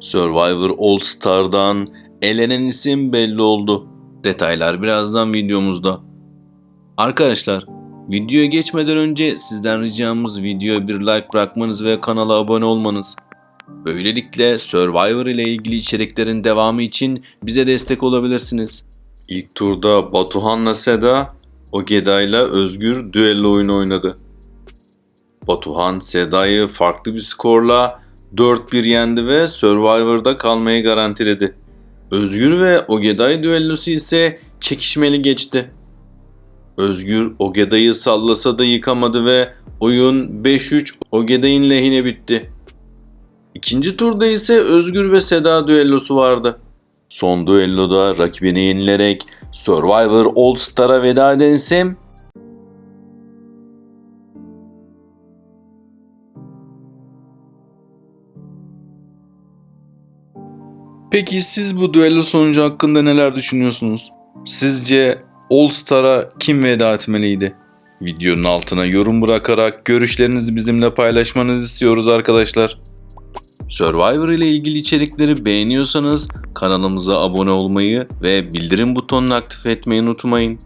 Survivor All Star'dan elenen isim belli oldu. Detaylar birazdan videomuzda. Arkadaşlar, videoya geçmeden önce sizden ricamız videoya bir like bırakmanız ve kanala abone olmanız. Böylelikle Survivor ile ilgili içeriklerin devamı için bize destek olabilirsiniz. İlk turda Batuhan'la Seda, Ogeda ile Özgür düello oyunu oynadı. Batuhan Seda'yı farklı bir skorla 4-1 yendi ve Survivor'da kalmayı garantiledi. Özgür ve Ogeday düellosu ise çekişmeli geçti. Özgür Ogeday'ı sallasa da yıkamadı ve oyun 5-3 Ogeday'ın lehine bitti. İkinci turda ise Özgür ve Seda düellosu vardı. Son düelloda rakibini yenilerek Survivor All Star'a veda eden isim Peki siz bu düello sonucu hakkında neler düşünüyorsunuz? Sizce All Star'a kim veda etmeliydi? Videonun altına yorum bırakarak görüşlerinizi bizimle paylaşmanızı istiyoruz arkadaşlar. Survivor ile ilgili içerikleri beğeniyorsanız kanalımıza abone olmayı ve bildirim butonunu aktif etmeyi unutmayın.